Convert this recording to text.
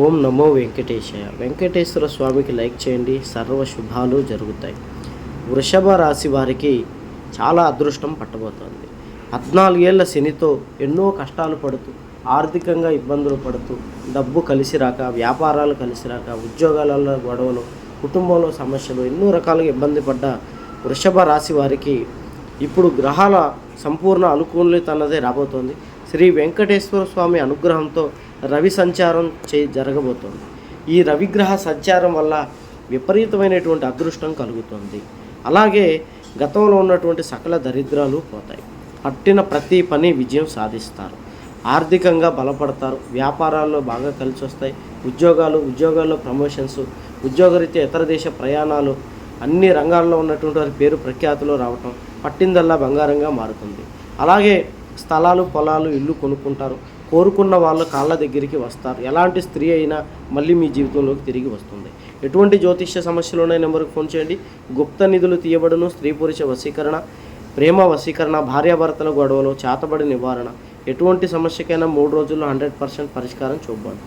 ఓం నమో వెంకటేశయ వెంకటేశ్వర స్వామికి లైక్ చేయండి. సర్వ శుభాలు జరుగుతాయి. వృషభ రాశి వారికి చాలా అదృష్టం పట్టబోతోంది. పద్నాలుగేళ్ళ శనితో ఎన్నో కష్టాలు పడుతూ ఆర్థికంగా ఇబ్బందులు పడుతూ డబ్బు కలిసి రాక వ్యాపారాలు కలిసి రాక ఉద్యోగాలలో గొడవలు కుటుంబంలో సమస్యలు ఎన్నో రకాలుగా ఇబ్బంది పడ్డ వృషభ రాశి వారికి ఇప్పుడు గ్రహాల సంపూర్ణ అనుకూలత అన్నదే రాబోతోంది. శ్రీ వెంకటేశ్వర స్వామి అనుగ్రహంతో రవి సంచారం చే జరగబోతోంది. ఈ రవిగ్రహ సంచారం వల్ల విపరీతమైనటువంటి అదృష్టం కలుగుతుంది. అలాగే గతంలో ఉన్నటువంటి సకల దరిద్రాలు పోతాయి. పట్టిన ప్రతి పని విజయం సాధిస్తారు. ఆర్థికంగా బలపడతారు. వ్యాపారాల్లో బాగా కలిసి వస్తాయి ఉద్యోగాలు ఉద్యోగాల్లో ప్రమోషన్స్ ఉద్యోగరీత్యా ఇతర దేశ ప్రయాణాలు అన్ని రంగాల్లో ఉన్నటువంటి వారి పేరు ప్రఖ్యాతిలో రావటం పట్టిందల్లా బంగారంగా మారుతుంది. అలాగే స్థలాలు పొలాలు ఇల్లు కొనుక్కుంటారు. కోరుకున్న వాళ్ళు కాళ్ళ దగ్గరికి వస్తారు. ఎలాంటి స్త్రీ అయినా మళ్ళీ మీ జీవితంలోకి తిరిగి వస్తుంది. ఎటువంటి జ్యోతిష్య సమస్యలు ఉన్నాయి నెంబర్కి ఫోన్ చేయండి. గుప్త నిధులు తీయబడును స్త్రీ పురుష వశీకరణ ప్రేమ వశీకరణ భార్యాభర్తల గొడవలు చేతబడి నివారణ. ఎటువంటి సమస్యకైనా మూడు రోజుల్లో హండ్రెడ్ పర్సెంట్ పరిష్కారం చూపాలి